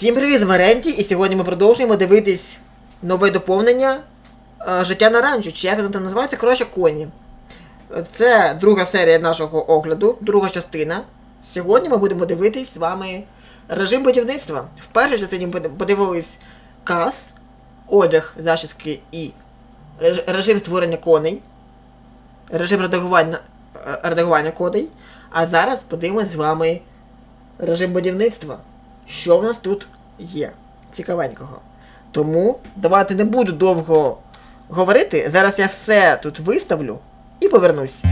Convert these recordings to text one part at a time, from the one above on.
Всім привіт з Маренті, і сьогодні ми продовжуємо дивитись нове доповнення е, Життя на ранчо, чи як воно там називається, коротше коні. Це друга серія нашого огляду, друга частина. Сьогодні ми будемо дивитись з вами режим будівництва. В першій частині подивились кас, одяг, зачіски і режим створення коней, режим редагування е, редагування коней. А зараз подивимось з вами режим будівництва що в нас тут є цікавенького. Тому давайте не буду довго говорити. Зараз я все тут виставлю і повернусь.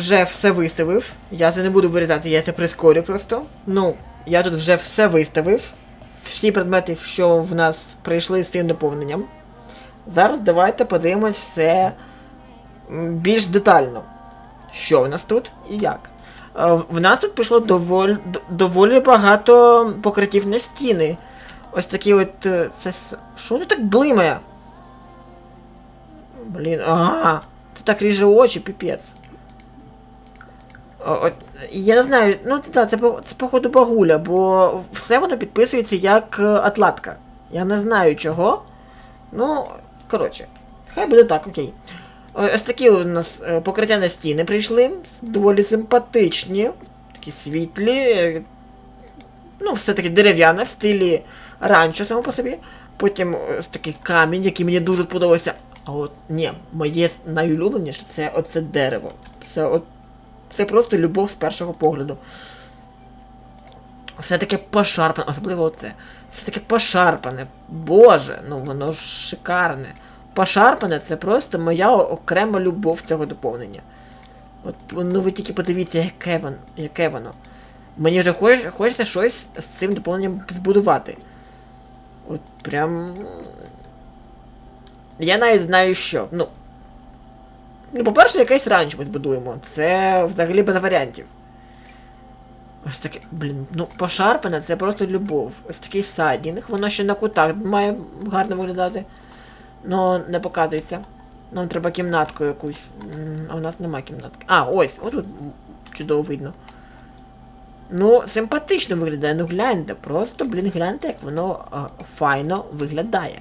вже все виставив. Я це не буду вирізати, я це прискорю просто. Ну, я тут вже все виставив. Всі предмети, що в нас прийшли з цим доповненням. Зараз давайте подивимось все більш детально. Що в нас тут і як. Е, в нас тут пішло доволі доволі багато покриттів на стіни. Ось такі от. Е, це. Що воно так блимає? Блін, ага. Це так ріже очі, піпець. Ось, я не знаю, ну так, це, це походу багуля, бо все воно підписується як е, атлатка. Я не знаю чого. Ну, коротше, хай буде так, окей. Ось такі у нас е, покриття на стіни прийшли. Доволі симпатичні, такі світлі. е, Ну, все-таки дерев'яне в стилі ранчо само по собі. Потім ось такий камінь, який мені дуже подобався. А от ні, моє найулюбленіше це оце дерево. Це от це просто любов з першого погляду. Все таке пошарпане, особливо оце. Все таке пошарпане. Боже, ну воно ж шикарне. Пошарпане це просто моя окрема любов цього доповнення. От, ну ви тільки подивіться, яке воно. Яке воно. Мені вже хоч, хочеться щось з цим доповненням збудувати. От прям. Я навіть знаю що. Ну. Ну, по-перше, якийсь ранч ми збудуємо. Це взагалі без варіантів. Ось таке, блін, ну пошарпане це просто любов. Ось такий сайдінг, воно ще на кутах має гарно виглядати. Ну, не показується. Нам треба кімнатку якусь. А у нас нема кімнатки. А, ось, отут чудово видно. Ну, симпатично виглядає, ну гляньте, просто, блін, гляньте, як воно а, файно виглядає.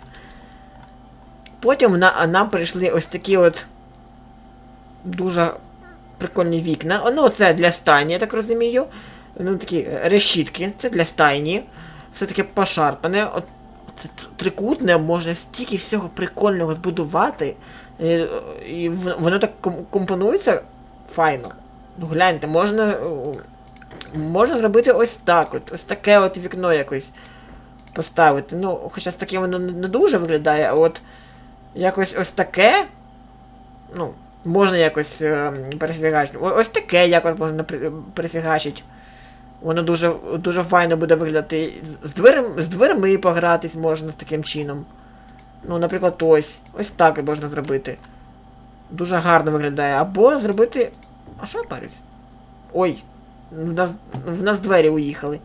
Потім на, нам прийшли ось такі от дуже прикольні вікна. Ну, це для стайні, я так розумію. Ну, такі решітки, це для стайні. Все таке пошарпане. От, це трикутне, можна стільки всього прикольного збудувати. І, і воно так компонується файно. Ну гляньте, можна. Можна зробити ось так от. Ось таке от вікно якось поставити. Ну, хоча таке воно не дуже виглядає, а от якось ось таке. Ну, можна якось е, перефігачити. Ось таке якось можна перефігачити. Воно дуже, дуже файно буде виглядати. З, дверем, з дверми погратись можна з таким чином. Ну, наприклад, ось. Ось так можна зробити. Дуже гарно виглядає. Або зробити. А що я парюсь? Ой. В нас, в нас двері уїхали.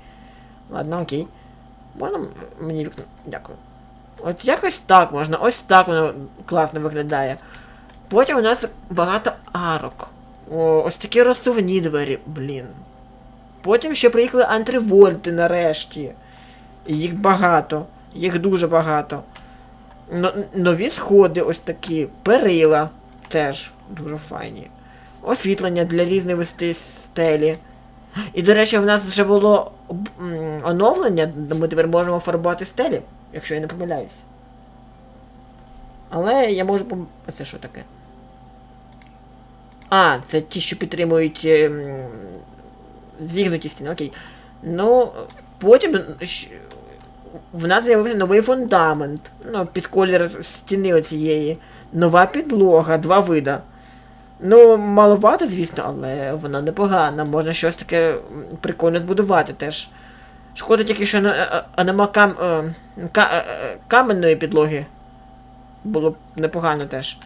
Ладно, окей. Можна мені вікно? Дякую. От якось так можна, ось так воно класно виглядає. Потім у нас багато арок. О, ось такі розсувні двері, блін. Потім ще приїхали антривольти нарешті. Їх багато. Їх дуже багато. Но- нові сходи ось такі. Перила теж дуже файні. Освітлення для різних вести стелі. І, до речі, в нас вже було оновлення, ми тепер можемо фарбувати стелі, якщо я не помиляюсь. Але я можу пом... А це що таке? А, це ті, що підтримують ем, зігнуті стіни, окей. Ну, потім в нас з'явився новий фундамент. Ну, під колір стіни оцієї. Нова підлога, два вида. Ну, маловато, звісно, але вона непогана. Можна щось таке прикольне збудувати теж. Шкода тільки, що не- нема кам, е, ка, е, е, каменної підлоги. Було б непогано теж.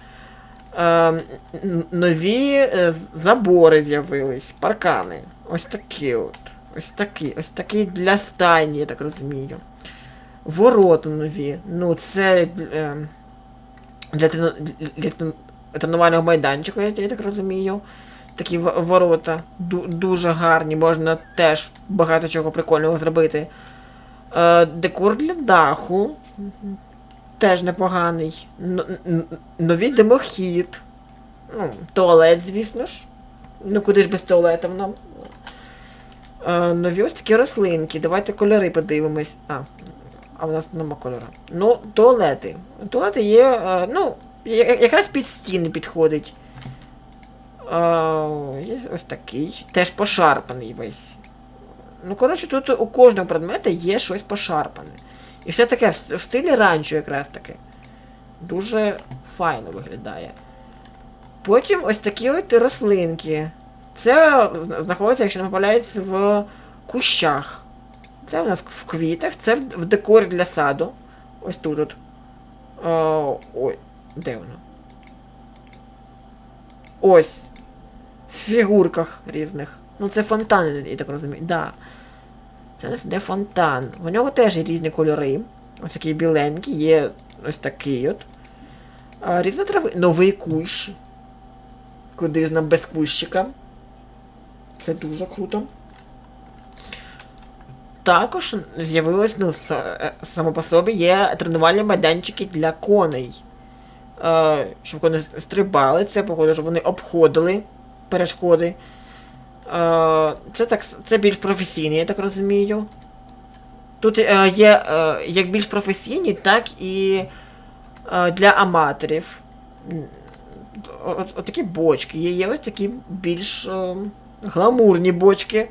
Е, нові забори з'явились, паркани. Ось такі от. Ось такі, ось такі для стайні, я так розумію. Ворота нові. Ну, це е, для, трен- для тренувального майданчику, я, я так розумію. Такі ворота ду- дуже гарні, можна теж багато чого прикольного зробити. Е, декор для даху. Теж непоганий. Новий димохід. Ну, туалет, звісно ж. Ну куди ж без туалета нам. Е, нові ось такі рослинки. Давайте кольори подивимось. А, а в нас нема кольору. Ну, туалети. Туалети є. е, ну, якраз під стіни підходить. Е, ось такий. Теж пошарпаний весь. Ну, коротше, тут у кожного предмета є щось пошарпане. І все таке в, в стилі ранчо якраз таки. Дуже файно виглядає. Потім ось такі от рослинки. Це знаходиться, якщо не помиляюсь, в кущах. Це у нас в квітах, це в, в декорі для саду. Ось тут. от. О, ой, де воно? Ось. В фігурках різних. Ну це фонтан, я так розумію. Да. Це нас іде фонтан. У нього теж є різні кольори. Ось такий біленький, є ось такий от. А, різна трави. Новий кущ. Куди ж нам без кущика? Це дуже круто. Також з'явилось, ну, само по собі є тренувальні майданчики для коней. Щоб кони с- стрибали, це походу, щоб вони обходили перешкоди. Е, це, так, це більш професійні, я так розумію. Тут е, є е, як більш професійні, так і для аматорів. От, от такі бочки. Є, є ось такі більш гламурні бочки.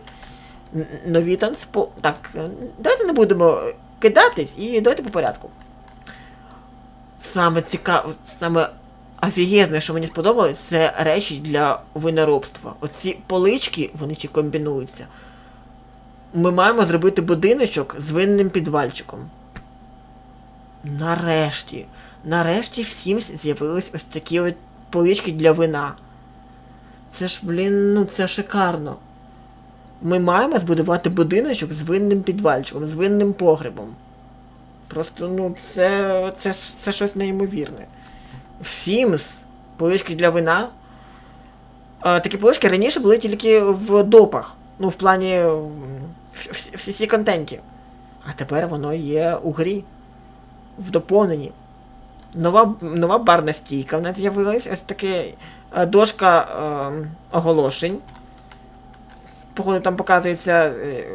Нові танцпо. Так, давайте не будемо кидатись і давайте по порядку. Саме цікаве, саме офігезне, що мені сподобалось, це речі для виноробства. Оці полички, вони ще комбінуються. Ми маємо зробити будиночок з винним підвальчиком. Нарешті. Нарешті всім з'явились ось такі от полички для вина. Це ж, блін, ну це шикарно. Ми маємо збудувати будиночок з винним підвальчиком, з винним погребом. Просто, ну, це, це, це щось неймовірне. В Sims полички для вина. А, такі полички раніше були тільки в допах. Ну, в плані в, всі контенті. А тепер воно є у грі. В доповненні. Нова, нова барна стійка в нас з'явилась. Ось таке е, дошка е, оголошень. Походу там показується, е,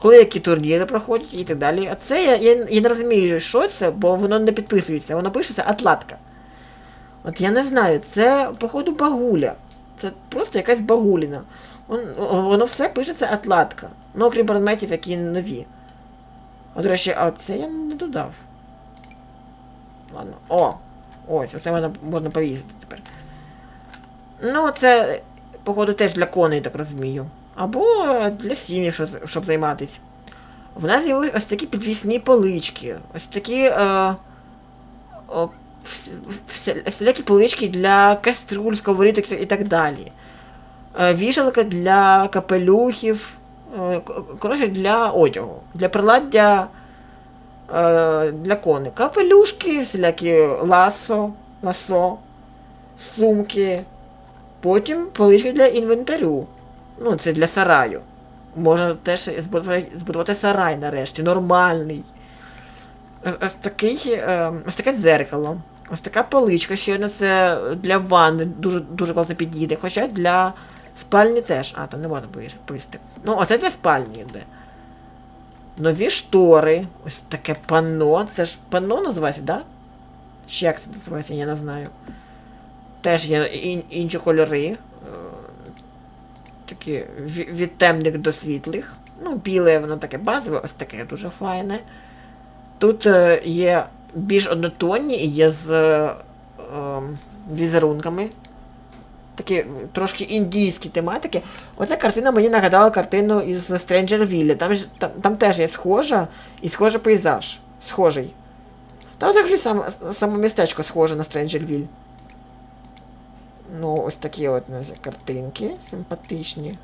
коли які турніри проходять і так далі. А це я, я, я не розумію, що це, бо воно не підписується. Воно пишеться Атлантка. От я не знаю, це, походу, багуля. Це просто якась багуліна. Вон- Воно все пишеться Атлантка. Ну, окрім предметів, які нові. А, до речі, а це я не додав. Ладно. О! Ось, оце можна, можна повісити тепер. Ну, це, походу, теж для коней, так розумію. Або для сім'їв, щоб, займатися. В нас з'явились ось такі підвісні полички. Ось такі. Е, о, всілякі полички для каструль, сковорідок і так далі. Е, вішалка для капелюхів. е, Коротше, для одягу. Для приладдя е, для коней. Капелюшки, всілякі ласо, ласо, сумки. Потім полички для інвентарю. Ну, це для сараю. Можна теж збудувати, сарай нарешті, нормальний. Ось, такий, е, ось таке дзеркало. Ось така поличка, ще одна це для ванни дуже, дуже класно підійде. Хоча для спальні теж. А, там не можна повіс- повісити. Ну, оце для спальні йде. Нові штори. Ось таке панно. Це ж панно називається, так? Да? Чи як це називається, я не знаю. Теж є ін- інші кольори. Такі від темних до світлих. Ну, біле, воно таке базове, ось таке дуже файне. Тут е, є більш однотонні і є з е, ем, візерунками. Такі трошки індійські тематики. Оця картина мені нагадала картину із Stranger Village. Там, там, там теж є схожа і схожий пейзаж. Схожий. Там взагалі сам, саме містечко схоже на Stranger Village. Ну, ось такі от картинки симпатичні.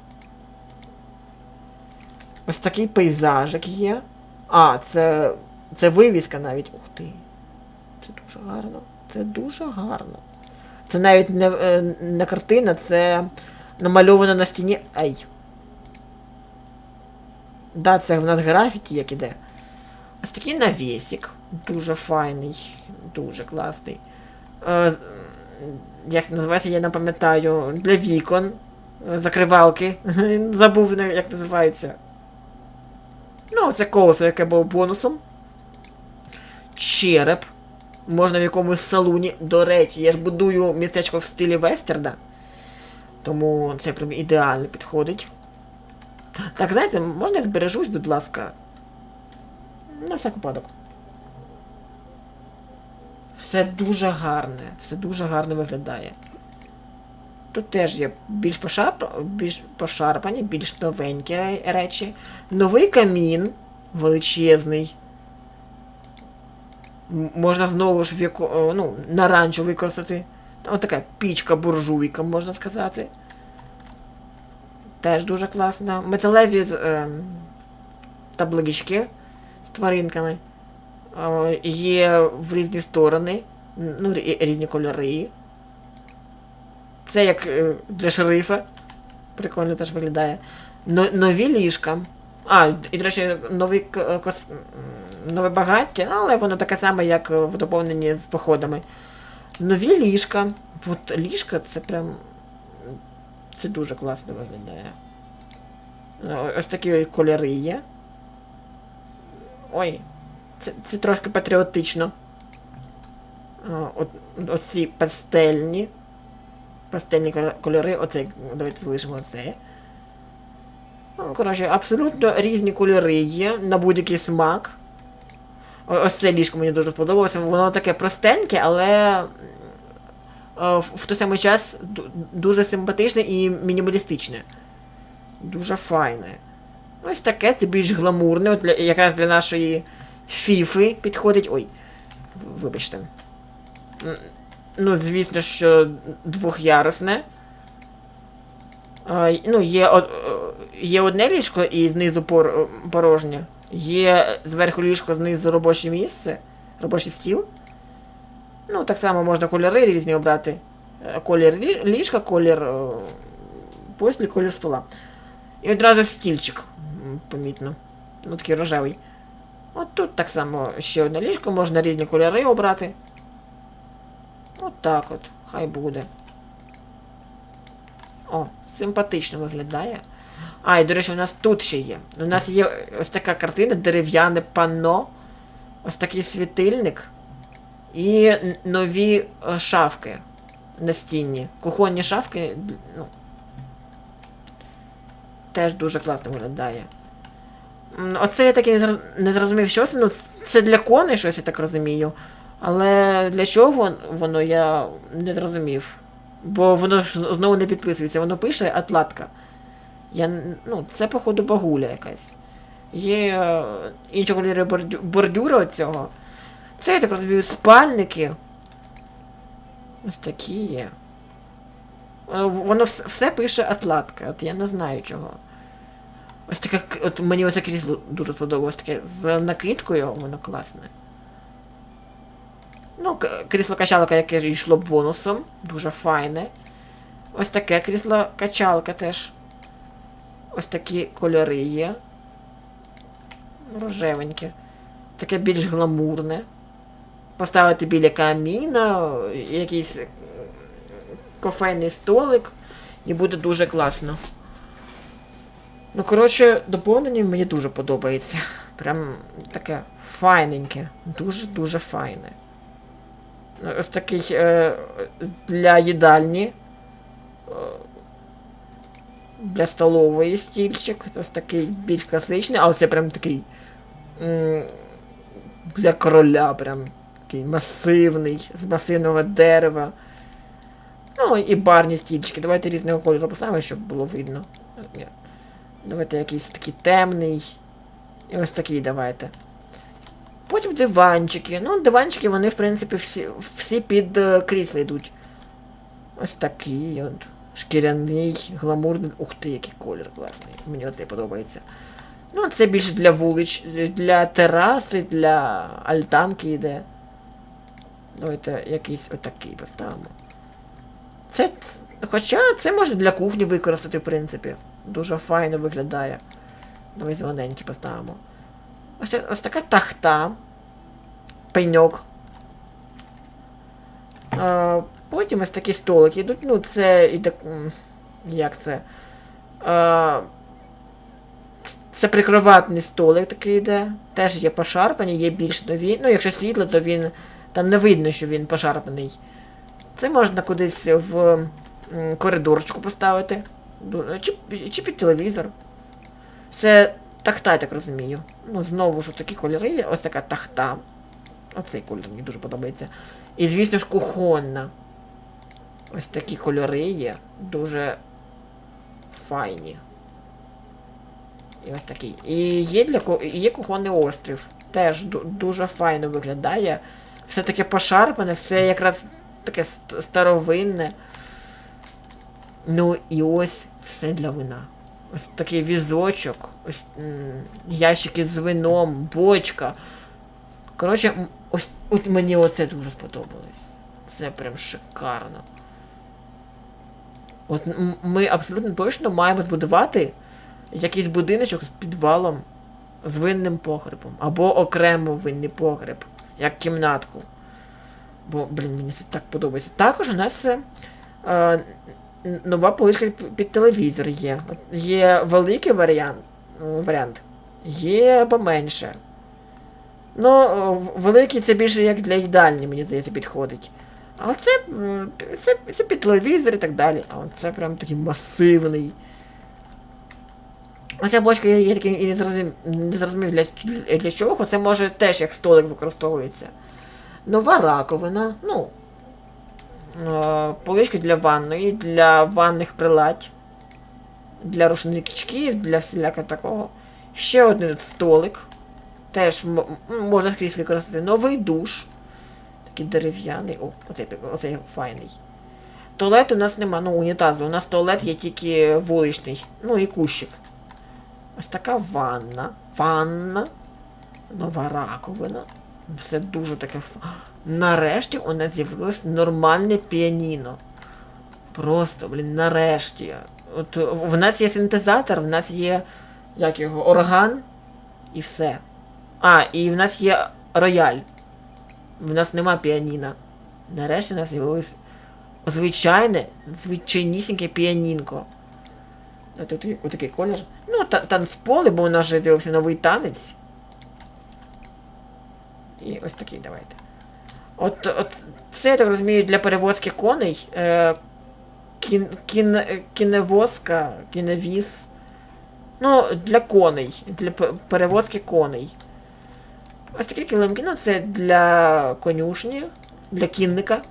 Ось такий пейзажик є. А, це. Це вивіска навіть. Ух ти. Це дуже гарно. Це дуже гарно. Це навіть не, е, не картина, це намальовано на стіні. Ай. Да, це в нас графіті як іде. Ось такий навісик. Дуже файний, дуже класний. Е, як називається, я не пам'ятаю. Для вікон. е, Закривалки. Забув, як називається. Ну, це колесо, яке було бонусом. Череп. Можна в якомусь салуні. До речі, я ж будую містечко в стилі вестерна. Тому це прям ідеально підходить. Так, знаєте, можна я збережусь, будь ласка. На всяк випадок. Все дуже гарне, все дуже гарно виглядає. Тут теж є більш, пошарп... більш пошарпані, більш новенькі речі. Новий камін величезний. Можна знову ж в ну, наранчо використати. Ось така пічка буржуйка, можна сказати. Теж дуже класно. Металеві ем, таблички з тваринками. Є в різні сторони, ну, різні кольори. Це як е, для шерифа. Прикольно теж виглядає. Но, нові ліжка. А, і, до речі, новий е, кос... нове багаття, але воно таке саме, як е, в доповненні з походами. Нові ліжка. От ліжка це прям. Це дуже класно виглядає. Ось такі кольори є. Ой, це, це трошки патріотично. От, оці пастельні. Пастельні кольори, оце, давайте залишимо оце. Ну, коротше, абсолютно різні кольори є на будь-який смак. О- Ось це ліжко мені дуже сподобалося. Воно таке простеньке, але е, в той самий час дуже симпатичне і мінімалістичне. Дуже файне. Ось таке, це більш гламурне, от для, якраз для нашої фіфи підходить. Ой, вибачте. Ну, звісно, що двохярусне. Ну, є, е, є одне ліжко і знизу пор, порожнє. Є зверху ліжко, знизу робоче місце, робочий стіл. Ну, так само можна кольори різні обрати. Е, Колір ліжка, колір е, постілі, колір стола. І одразу стільчик, помітно. Ну, такий рожевий. От тут так само ще одне ліжко, можна різні кольори обрати. От так от, хай буде. О, симпатично виглядає. А, і до речі, у нас тут ще є. У нас є ось така картина, дерев'яне панно, ось такий світильник і нові е, шафки настінні. Кухонні шафки, ну. Теж дуже класно виглядає. Оце я не зр- не зрозумів, що це. Ну, це для коней щось, я так розумію. Але для чого воно я не зрозумів. Бо воно ж знову не підписується, воно пише Атлантка. Я, ну, це, походу, багуля якась. Є е, інші кольори бордю, бордюра цього. Це, я так розумію, спальники. Ось такі є. Е, Воно вс- все пише Атлантка, от я не знаю чого. Ось таке, от мені оце крісло дуже сподобалось, таке з накидкою, воно класне. Ну, крісло качалка, яке йшло бонусом, дуже файне. Ось таке крісло качалка теж. Ось такі кольори є. Рожевеньке. Таке більш гламурне. Поставити біля каміна, якийсь кофейний столик, і буде дуже класно. Ну, коротше, доповнення мені дуже подобається. Прям таке файненьке. Дуже-дуже файне. Ось такий е, для їдальні. е, Для столової стільчик. Ось такий більш класичний, а оце прям такий. Для короля, прям такий масивний, з масивного дерева. Ну і барні стільчики. Давайте різного кольору поставимо, щоб було видно. Давайте якийсь такий темний. І ось такий давайте. Потім диванчики. Ну, диванчики, вони, в принципі, всі, всі під е, крісла йдуть. Ось такий от. Шкіряний, гламурний. Ух ти, який колір класний. Мені оцей подобається. Ну, це більше для вулич, для тераси, для альтанки йде. Давайте якийсь отакий поставимо. Це. Хоча це можна для кухні використати, в принципі. Дуже файно виглядає. Давай зелененький поставимо. Ось, ось така тахта. Пеньок. А, потім ось такі столики йдуть. Ну, це іде. Як це? А, це прикроватний столик такий йде. Теж є пошарпані, є більш нові. Ну, якщо світло, то він. Там не видно, що він пошарпаний. Це можна кудись в коридорчику поставити. Чи, чи під телевізор. Це тахта, я так розумію. Ну, знову ж такі кольори, ось така тахта. Оцей кольор мені дуже подобається. І, звісно ж, кухонна. Ось такі кольори є. Дуже файні. І ось такий. І є для є кухонний острів. Теж дуже файно виглядає. Все таке пошарпане, все якраз таке старовинне. Ну і ось все для вина. Ось такий візочок, ось ящики з вином, бочка. Коротше, ось от мені оце дуже сподобалось. Це прям шикарно. От ми абсолютно точно маємо збудувати якийсь будиночок з підвалом з винним погребом. Або окремо винний погреб, як кімнатку. Бо, блін, мені це так подобається. Також у нас е, нова поличка під телевізор є. Є великий варіант, варіант, є поменше. Ну, великий це більше як для їдальні, мені здається, підходить. А це, це, це під телевізор і так далі. А це прям такий масивний. Оця бочка я, я такий не зрозумів, не зрозумів для, для чого. Це може теж як столик використовується. Нова раковина, ну. Е, Полички для ванної, для ванних приладь, для рушничків, для всілякого такого. Ще один столик. Теж можна скрізь використати. Новий душ. Такий дерев'яний. О, оцей, оцей файний. Туалет у нас нема, ну унітазу. У нас туалет є тільки вуличний. Ну і кущик. Ось така ванна. Ванна. Нова раковина. Все дуже таке. Нарешті у нас з'явилось нормальне піаніно. Просто, блін, нарешті. От в нас є синтезатор, в нас є як його, орган і все. А, і в нас є рояль. В нас нема піаніна. Нарешті у нас з'явилось звичайне, звичайнісіньке піанінко. А тут отакий колір. Ну, та, танцполи, бо у нас же з'явився новий танець. І ось такий давайте. От, от це, я так розумію, для перевозки коней. Е, кін, кін, кіневозка, кіневіз. Ну, для коней. Для перевозки коней. Ось такі килимки, ну це для конюшні, для кінника.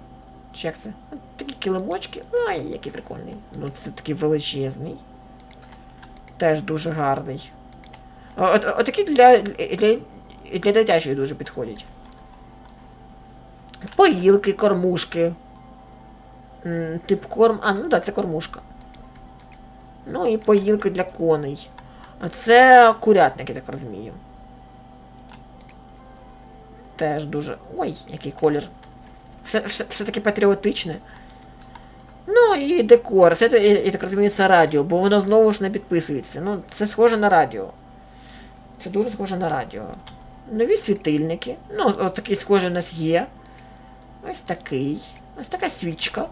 Чи як це? От такі килимочки. Ай, який прикольний. Ну це такий величезний. Теж дуже гарний. О- От, отакі для, для, для дитячої дуже підходять. Поїлки, кормушки. Тип корм. А, ну так, це кормушка. Ну і поїлки для коней. А це курятник, я так розумію. Теж дуже. Ой, який колір. Все, все, все таки патріотичне. Ну і декор. Це, я так розумію, це радіо, бо воно знову ж не підписується. Ну, це схоже на радіо. Це дуже схоже на радіо. Нові світильники. Ну, от такий схожий у нас є. Ось такий. Ось така свічка.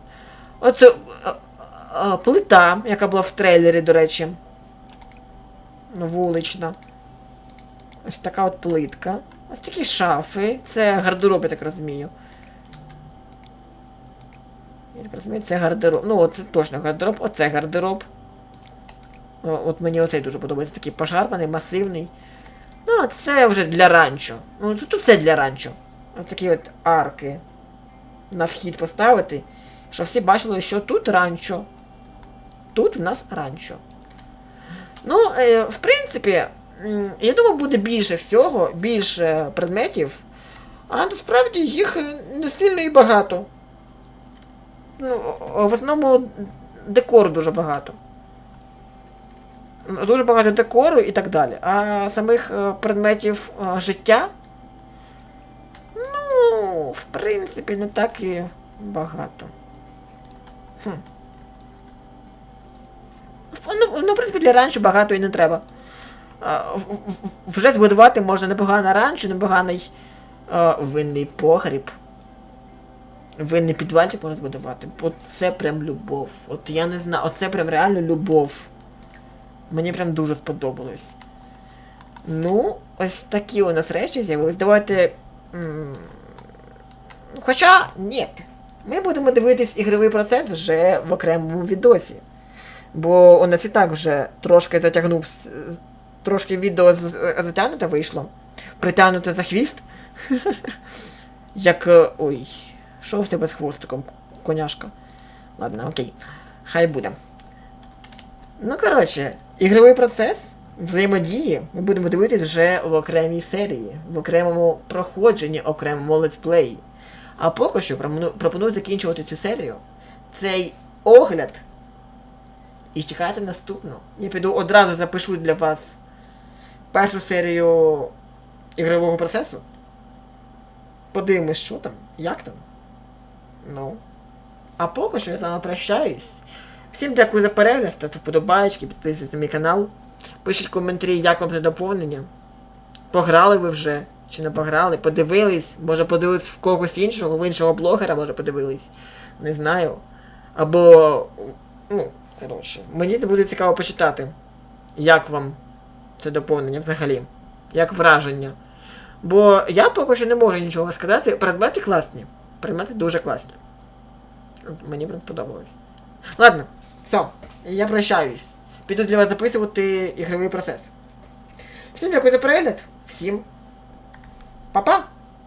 От е, е, е, плита, яка була в трейлері, до речі. Вулична. Ось така от плитка. Ось такі шафи. Це гардероб, я так розумію. Я так розумію, це гардероб. Ну, оце точно гардероб, оце гардероб. От мені оцей дуже подобається. Такий пошарпаний, масивний. Ну, це вже для ранчо. Ну, тут все для ранчо. Ось такі от арки на вхід поставити, щоб всі бачили, що тут ранчо. Тут в нас ранчо. Ну, е, в принципі, я думаю, буде більше всього, більше предметів, а насправді їх не сильно і багато. Ну, в основному декору дуже багато. Дуже багато декору і так далі. А самих е, предметів е, життя. Ну, в принципі, не так і багато. Хм. Ну, ну, в принципі, для ранчо багато і не треба. Вже збудувати можна непогане ранчо, непоганий винний погріб. Винний підвальчик можна збудувати. Це прям любов. От я не знаю, оце прям реально любов. Мені прям дуже сподобалось. Ну, ось такі у нас речі з'явились. Давайте. Хоча, ні. Ми будемо дивитись ігровий процес вже в окремому відосі. Бо у нас і так вже трошки затягнув. Трошки відео затягнуте вийшло. Притягнуте за хвіст. Як. е, Ой. Що в тебе з хвостиком, коняшка? Ладно, окей. Хай буде. Ну, коротше, ігровий процес взаємодії ми будемо дивитись вже в окремій серії, в окремому проходженні, окремому летсплеї. А поки що пропоную- закінчувати цю серію, цей огляд. І чекайте наступну. Я піду одразу запишу для вас першу серію ігрового процесу. Подивимось, що там, як там. Ну. А поки що я з вами прощаюсь. Всім дякую за перегляд, ставте вподобайки, підписуйтесь на мій канал. Пишіть коментарі, як вам це доповнення. Пограли ви вже, чи не пограли, подивились, може подивились в когось іншого, в іншого блогера, може подивились. Не знаю. Або. Ну, коротше, мені це буде цікаво почитати. Як вам це доповнення взагалі? Як враження? Бо я поки що не можу нічого сказати. Предмети класні. Предмети дуже класні. Мені прям сподобалось. Ладно, все, я прощаюсь. Піду для вас записувати ігровий процес. Всім дякую за перегляд. Всім па-па!